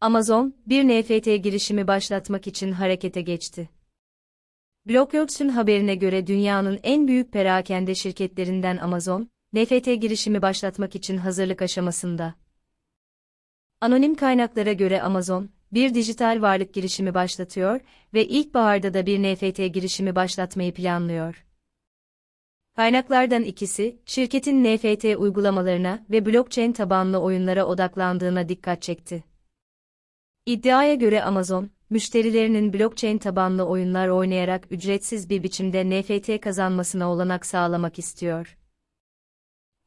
Amazon, bir NFT girişimi başlatmak için harekete geçti. Blockworks'ün haberine göre dünyanın en büyük perakende şirketlerinden Amazon, NFT girişimi başlatmak için hazırlık aşamasında. Anonim kaynaklara göre Amazon, bir dijital varlık girişimi başlatıyor ve ilkbaharda da bir NFT girişimi başlatmayı planlıyor. Kaynaklardan ikisi, şirketin NFT uygulamalarına ve blockchain tabanlı oyunlara odaklandığına dikkat çekti. İddiaya göre Amazon, müşterilerinin blockchain tabanlı oyunlar oynayarak ücretsiz bir biçimde NFT kazanmasına olanak sağlamak istiyor.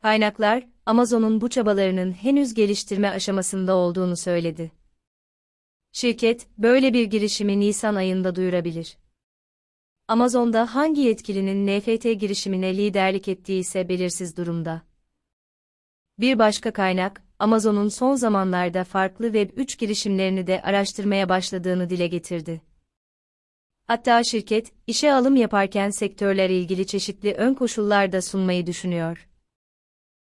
Kaynaklar, Amazon'un bu çabalarının henüz geliştirme aşamasında olduğunu söyledi. Şirket, böyle bir girişimi Nisan ayında duyurabilir. Amazon'da hangi yetkilinin NFT girişimine liderlik ettiği ise belirsiz durumda. Bir başka kaynak, Amazon'un son zamanlarda farklı Web3 girişimlerini de araştırmaya başladığını dile getirdi. Hatta şirket, işe alım yaparken sektörler ilgili çeşitli ön koşullar da sunmayı düşünüyor.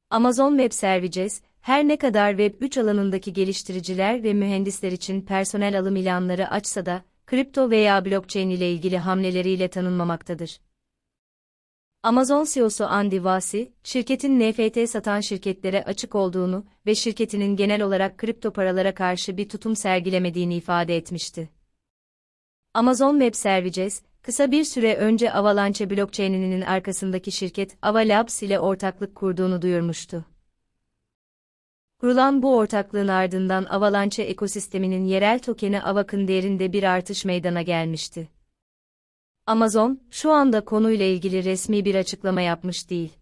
Amazon Web Services, her ne kadar Web3 alanındaki geliştiriciler ve mühendisler için personel alım ilanları açsa da, kripto veya blockchain ile ilgili hamleleriyle tanınmamaktadır. Amazon CEO'su Andy Vasi, şirketin NFT satan şirketlere açık olduğunu ve şirketinin genel olarak kripto paralara karşı bir tutum sergilemediğini ifade etmişti. Amazon Web Services, kısa bir süre önce Avalanche blockchain'inin arkasındaki şirket Ava Labs ile ortaklık kurduğunu duyurmuştu. Kurulan bu ortaklığın ardından Avalanche ekosisteminin yerel tokeni Avak'ın değerinde bir artış meydana gelmişti. Amazon, şu anda konuyla ilgili resmi bir açıklama yapmış değil.